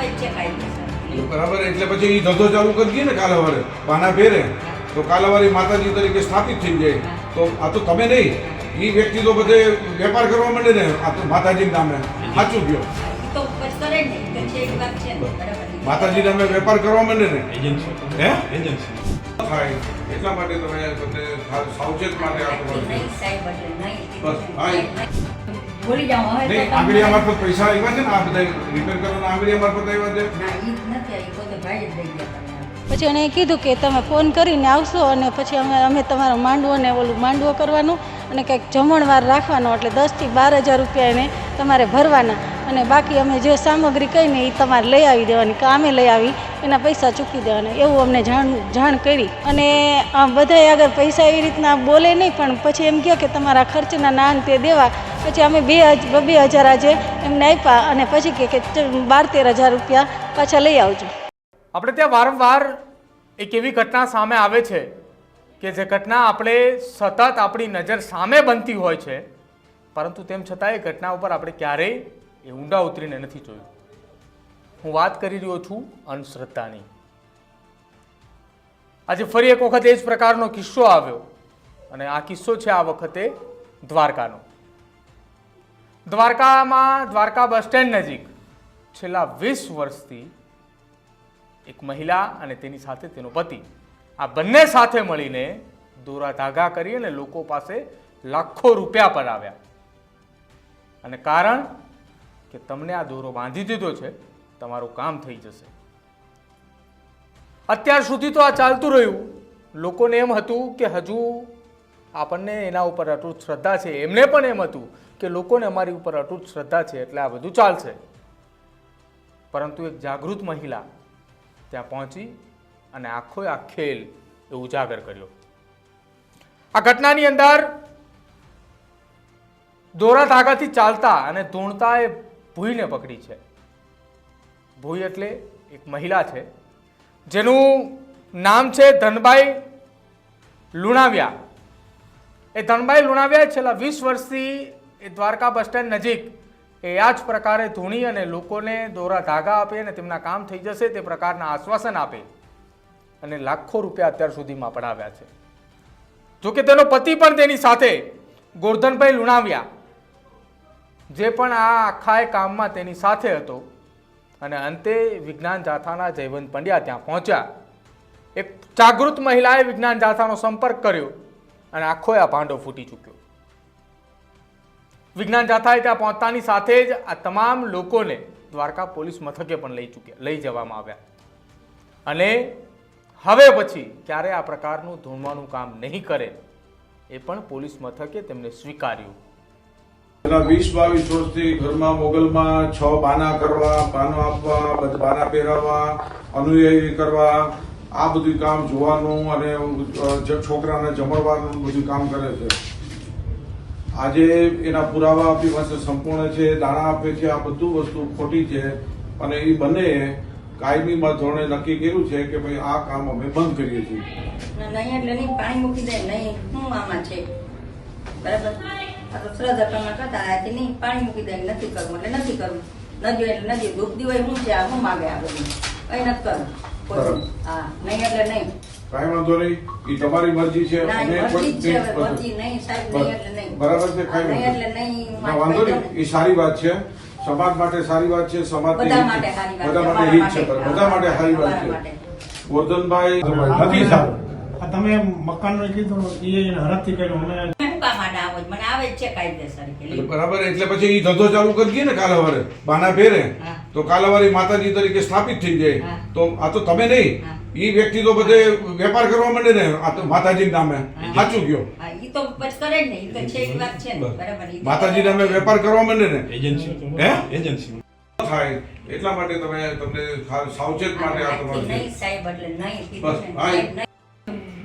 આવે જ છે કાયદેસર બરાબર એટલે પછી એ ધંધો ચાલુ કરી દઈએ ને કાલે વારે પાના ફેરે તો કાલાવારી માતાજી તરીકે સ્થાપિત થઈ જાય. તો આ તો તમે નહીં એ વ્યક્તિ તો બધે વેપાર કરવા માંડે ને આ તો માતાજી નામે. સાચું ગયો માતાજી નામે વેપાર કરવા માંડે ને? એજન્સી. હે? એજન્સી. થાય. એટલા માટે તમે તમને સાવચેત માટે આ બસ, હા. ભૂલી જાઉં હવે નહીં આંગળીયા મારફત પૈસા આવ્યા છે ને? આ બધા રિપેર કરવાના આંગળીયા મારફત આવ્યા છે? ના ઈ નથી આવી પોતે ભાઈ જ દઈ ગયા પછી એણે કીધું કે તમે ફોન કરીને આવશો અને પછી અમે અમે તમારો માંડવો ને ઓલું માંડવો કરવાનું અને કંઈક જમણવાર રાખવાનો એટલે દસથી બાર હજાર રૂપિયા એને તમારે ભરવાના. અને બાકી અમે જે સામગ્રી કહીને એ તમારે લઈ આવી દેવાની કે અમે લઈ આવી એના પૈસા ચૂકી દેવાના. એવું અમને જાણ જાણ કરી. અને બધાએ બધાય આગળ પૈસા એવી રીતના બોલે નહીં પણ પછી એમ કહે કે તમારા ખર્ચના નાન તે દેવા. પછી અમે બે હજાર બે હજાર આજે એમને આપ્યા અને પછી કે બાર તેર હજાર રૂપિયા પાછા લઈ આવજો. આપણે ત્યાં વારંવાર એક એવી ઘટના સામે આવે છે કે જે ઘટના આપણે સતત આપણી નજર સામે બનતી હોય છે, પરંતુ તેમ છતાં એ ઘટના ઉપર આપણે ક્યારેય એ ઊંડા ઉતરીને નથી જોયું. હું વાત કરી રહ્યો છું અંધશ્રદ્ધાની. આજે ફરી એક વખત એ જ પ્રકારનો કિસ્સો આવ્યો અને આ કિસ્સો છે આ વખતે દ્વારકાનો. દ્વારકામાં, દ્વારકા બસ સ્ટેન્ડ નજીક છેલ્લા વીસ વર્ષથી એક મહિલા અને તેની સાથે તેનો પતિ આ બંને સાથે મળીને દોરા ધાગા કરી અને લોકો પાસે લાખો રૂપિયા પડાવ્યા અને કારણ કે તમને આ દોરો બાંધી દીધો છે, તમારું કામ થઈ જશે. અત્યાર સુધી તો આ ચાલતું રહ્યું. લોકોને એમ હતું કે હજુ આપણને એના ઉપર અટૂટ શ્રદ્ધા છે. એમને પણ એમ હતું કે લોકોને અમારી ઉપર અટૂટ શ્રદ્ધા છે એટલે આ બધું ચાલશે. પરંતુ એક જાગૃત મહિલા ત્યાં પહોંચી અને આખો આ ખેલ એ ઉજાગર કર્યો. આ ઘટનાની અંદર દોરા ધાગાથી ચાલતા અને ધૂણતા એ ભૂઈને પકડી છે. ભૂઈ એટલે એક મહિલા છે. જેનું નામ છે ધનબાઈ લુણાવ્યા. એ ધનબાઈ લુણાવ્યા છેલ્લા વીસ વર્ષથી એ દ્વારકા બસ સ્ટેન્ડ નજીક એ આ જ પ્રકારે ધૂણી અને લોકોને દોરા ધાગા આપે અને તેમના કામ થઈ જશે તે પ્રકારના આશ્વાસન આપે અને લાખો રૂપિયા અત્યાર સુધીમાં પડાવ્યા છે. જોકે તેનો પતિ પણ તેની સાથે ગોરધનભાઈ લુણાવ્યા, જે પણ આ આખા કામમાં તેની સાથે હતો અને અંતે વિજ્ઞાન જાથાના જયવંત પંડ્યા ત્યાં પહોંચ્યા. એક જાગૃત મહિલાએ વિજ્ઞાન જાથાનો સંપર્ક કર્યો. અને આખો આ ભાંડો ફૂટી ચૂક્યો. વિજ્ઞાન જાથાએ ત્યાં પહોંચતાની સાથે જ આ તમામ લોકોને દ્વારકા પોલીસ મથકે પણ લઈ ચૂક્યા, લઈ જવામાં આવ્યા. અને હવે પછી ક્યારે આ પ્રકારનું ધૂણવાનું કામ નહીં કરે એ પણ પોલીસ મથકે તેમને સ્વીકાર્યું. વીસ બાવીસ વર્ષથી ઘરમાં મોગલમાં છ બાના કરવા, બાનો આપવા, બાના પહેરાવવા, અનુયાયી કરવા આ બધું કામ જોવાનું અને છોકરાને જમણવાનું બધું કામ કરે છે. આજે એના પુરાવા આપણી પાસે સંપૂર્ણ છે, દાણા આપે છે, આ બધું વસ્તુ ખોટી છે. અને એ બંને કાયમીમાં ધોરણે નક્કી કર્યું છે કે ભાઈ આ કામ અમે બંધ કરીએ છીએ. નહીં એટલે નહીં, પાણી મૂકી દે, નહીં, હું આમાં છે. બરાબર? આ તો શ્રદ્ધા પ્રમાણ કરતા, આથી નહીં, પાણી મૂકી દે, નથી કરવું, એટલે નથી કરવું. નદી એટલે નદી દુઃખ દિવસ શું છે, આ હું માગે આ બધું. કઈ નથી કરવું. હા નહીં એટલે નહીં. કાંઈ વાંધો નહીં. એ તમારી મરજી છે. અમે કોઈ- મરજી જ છે હવે મરજી નહીં સાહેબ નહીં એટલે નહીં. બરાબર છે કાંઈ વાંધો એટલે નહીં. ના વાંધો નહીં. એ સારી વાત છે. સમાજ માટે સારી વાત છે સમાજ બધા માટે સારી વાત બધા છે. માટે હિત છે બધા માટે સારી વાત છે. ગોરધનભાઈ નથી સારું તમે મકાન કીધું એ હરખથી કર્યું. અમે શું કામ માટે આવો છો? મને આવે જ છે કાયદેસર કે લ્યો. બરાબર એટલે પછી એ ધંધો ચાલુ કરી દઈએ ને કાલાવારે બાના ફેરે. તો કાલાવારી માતાજી તરીકે સ્થાપિત થઈ જાય. તો આ તો તમે નહીં. એ વ્યક્તિ તો બધે વેપાર કરવા માંડે ને. આ તો માતાજી નામે. સાચું ગયો હા ઈ તો પછી કરે જ ને. ઈ તો છે એ વાત છે ને. બરાબર. ઈ તો માતાજી નામે વેપાર કરવા માંડે ને. એજન્સી. હે? એજન્સી. થાય. એટલા માટે તમે તમને સાવચેત માટે આ તમારું સાહેબ એટલે નહીં. બસ, હા.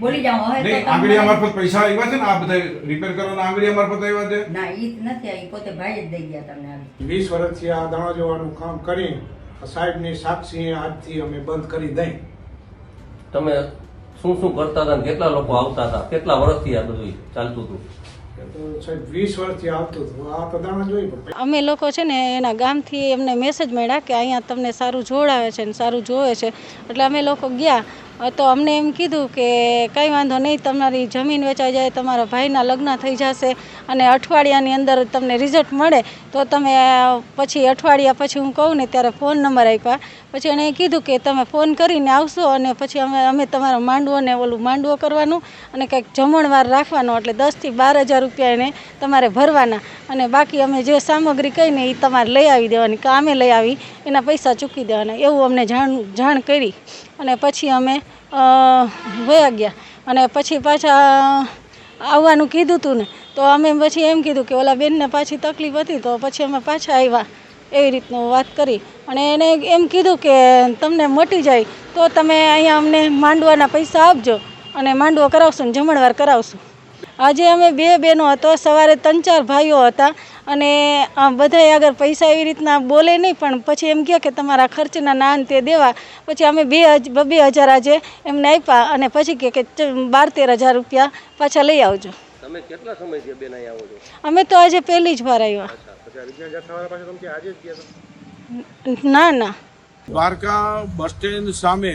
બોલી જાઓ હવે તો નહીં આંગળીયા મારફત પૈસા આવ્યા છે ને આ બધા રિપેર કરવાના આંગળીયા મારફત આવ્યા છે. ના ઈ જ નથી આવી પોતે ભાઈ જ દઈ ગયા તમને આવી વીસ વર્ષથી આ દાણા જોવાનું કામ કરી સાહેબની સાક્ષી આજથી અમે બંધ કરી દઈ. તમે શું શું કરતા હતા ને કેટલા લોકો આવતા હતા? કેટલા વર્ષથી આ બધું ચાલતું હતું? તો સાહેબ વીસ વર્ષથી આવતું હતું. આ તો દાણા જોઈ પણ અમે લોકો છે ને એના ગામથી એમને મેસેજ મળ્યા કે અહીંયા તમને સારું જોડાવે છે ને સારું જોવે છે. એટલે અમે લોકો ગયા તો અમને એમ કીધું કે કંઈ વાંધો નહીં, તમારી જમીન વેચાઈ જાય, તમારા ભાઈના લગ્ન થઈ જશે અને અઠવાડિયાની અંદર તમને રિઝલ્ટ મળે, તો તમે પછી અઠવાડિયા પછી હું કહું ને ત્યારે ફોન નંબર આપ્યા. પછી એણે કીધું કે તમે ફોન કરીને આવશો અને પછી અમે અમે તમારો માંડવો ને ઓલું માંડવો કરવાનું અને કંઈક જમણવાર રાખવાનો, એટલે દસથી બાર હજાર રૂપિયા એને તમારે ભરવાના. અને બાકી અમે જે સામગ્રી કહીને એ તમારે લઈ આવી દેવાની, કે અમે લઈ આવી, એના પૈસા ચૂકી દેવાના. એવું અમને જાણ જાણ કરી. અને પછી અમે વયા ગયા. અને પછી પાછા આવવાનું કીધું હતું ને, તો અમે પછી એમ કીધું કે ઓલા બેનને પાછી તકલીફ હતી, તો પછી અમે પાછા આવ્યા. એવી રીતનું વાત કરી. અને એને એમ કીધું કે તમને મટી જાય, તો તમે અહીંયા અમને માંડવાના પૈસા આપજો અને માંડવો કરાવશું ને જમણવાર કરાવશું. આજે અમે બે બહેનો હતો, સવારે ત્રણ ચાર ભાઈઓ હતા અને બધાએ બધાય આગળ પૈસા એવી રીતના બોલે નહીં પણ પછી એમ કહે કે તમારા ખર્ચના નાન તે દેવા. પછી અમે બે હજાર બે હજાર આજે એમને આપ્યા અને પછી કહે કે બાર તેર હજાર રૂપિયા પાછા લઈ આવજો. તમે કેટલા સમયથી બેન અહીંયા આવો છો? અમે તો આજે પહેલી જ વાર આવ્યા. ના ના. દ્વારકા બસ સ્ટેન્ડ સામે.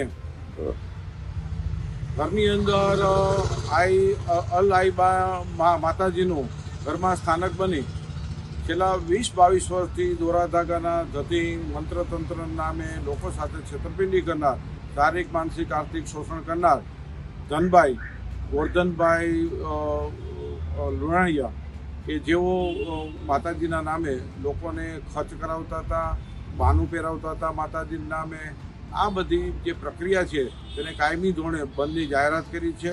ઘરની અંદર આઈ અલ આઈબા માતાજીનું ઘરમાં સ્થાનક બની. છેલ્લા વીસ, બાવીસ વર્ષથી દોરાધાગાના ધતિંગ મંત્રતંત્ર નામે લોકો સાથે છેતરપિંડી કરનાર, શારીરિક, માનસિક, આર્થિક શોષણ કરનાર ધનભાઈ, ગોરધનભાઈ લુણાણીયા કે જેઓ માતાજીના નામે લોકોને ખર્ચ કરાવતા હતા, બાનું પહેરાવતા હતા માતાજીના નામે, આ બધી જે પ્રક્રિયા છે તેને કાયમી ધોરણે બંધની જાહેરાત કરી છે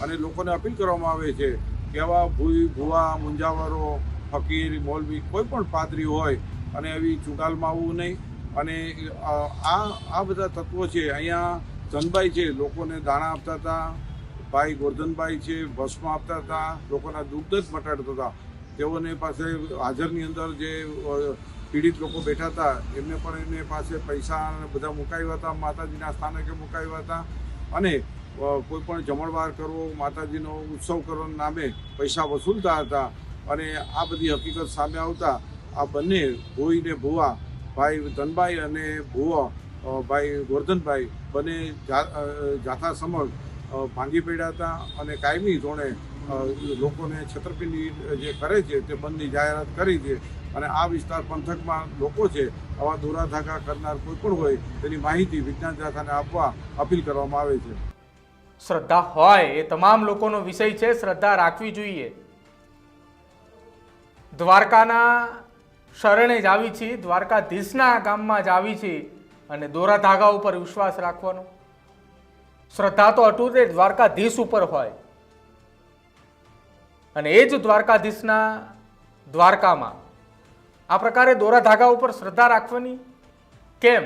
અને લોકોને અપીલ કરવામાં આવે છે કે આવા ભૂઈ, ભુવા, મુંજાવરો ફકીર, મોલવી કોઈ પણ પાદરી હોય અને એવી ચુડાલમાં આવવું નહીં. અને આ આ બધા તત્વો છે, અહીંયા ધનભાઈ છે, લોકોને દાણા આપતા હતા, ભાઈ ગોરધનભાઈ છે, ભસ્મ આપતા હતા, લોકોના દુઃખ જ મટાડતા હતા. તેઓને પાસે હાજરની અંદર જે પીડિત લોકો બેઠા હતા, એમને પણ એમને પાસે પૈસા બધા મુકાવ્યા હતા, માતાજીના સ્થાનકે મુકાવ્યા હતા. અને કોઈ પણ જમણવાર કરવો, માતાજીનો ઉત્સવ કરવાના નામે પૈસા વસૂલતા હતા. અને આ બધી હકીકત સામે આવતા આ બંને ભોઈ ને ભુવા, ભાઈ ધનભાઈ અને ભુવા ભાઈ ગોરધનભાઈ બંને જાથા સમક્ષ ભાંગી પડ્યા હતા અને કાયમી ધોરણે લોકોને છેતરપિંડી જે કરે છે તે બંધની જાહેરાત કરી છે અને આ વિસ્તાર પંથકમાં લોકો છે આવા દોરાધાગા કરનાર કોઈ પણ હોય તેની માહિતી વિજ્ઞાન જાથાને આપવા અપીલ કરવામાં આવે છે. શ્રદ્ધા હોય એ તમામ લોકોનો વિષય છે, શ્રદ્ધા રાખવી જોઈએ. દ્વારકાના શરણે જ આવી છીએ દ્વારકાધીશના ગામમાં જ આવી છીએ અને દોરા ધાગા ઉપર વિશ્વાસ રાખવાનો. શ્રદ્ધા તો અટૂટ દ્વારકાધીશ ઉપર હોય. અને એ જ દ્વારકાધીશના દ્વારકામાં આ પ્રકારે દોરા ધાગા ઉપર શ્રદ્ધા રાખવાની? કેમ?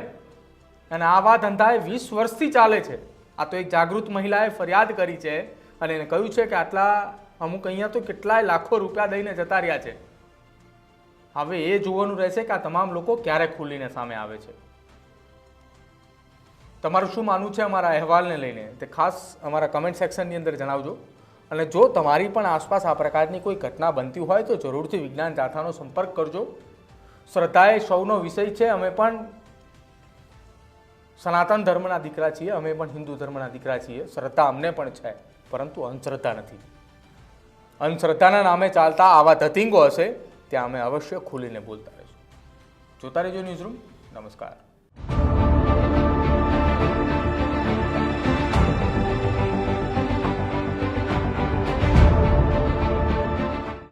અને આવા ધંધા એ વીસ વર્ષથી ચાલે છે. આ તો એક જાગૃત મહિલાએ ફરિયાદ કરી છે અને એને કહ્યું છે કે આટલા અમુક અહીંયા તો કેટલાય લાખો રૂપિયા દઈને જતા રહ્યા છે. હવે એ જોવાનું રહેશે કે આ તમામ લોકો ક્યારે ખુલીને સામે આવે છે. તમારું શું માનવું છે અમારા અહેવાલને લઈને? તે ખાસ અમારા કમેન્ટ સેક્શનની અંદર જણાવજો. અને જો તમારી પણ આસપાસ આ પ્રકારની કોઈ ઘટના બનતી હોય તો જરૂરથી વિજ્ઞાન જાથાનો સંપર્ક કરજો. શ્રદ્ધા એ સૌનો વિષય છે, અમે પણ સનાતન ધર્મના દીકરા છીએ, અમે પણ હિન્દુ ધર્મના દીકરા છીએ. શ્રદ્ધા અમને પણ છે, પરંતુ અંધશ્રદ્ધા નથી. અંધશ્રદ્ધાના નામે ચાલતા આવા ધતિંગો હશે ત્યાં અમે અવશ્ય ખુલીને બોલતા રહીશું. જોતા રહેજો ન્યૂઝરૂમ નમસ્કાર.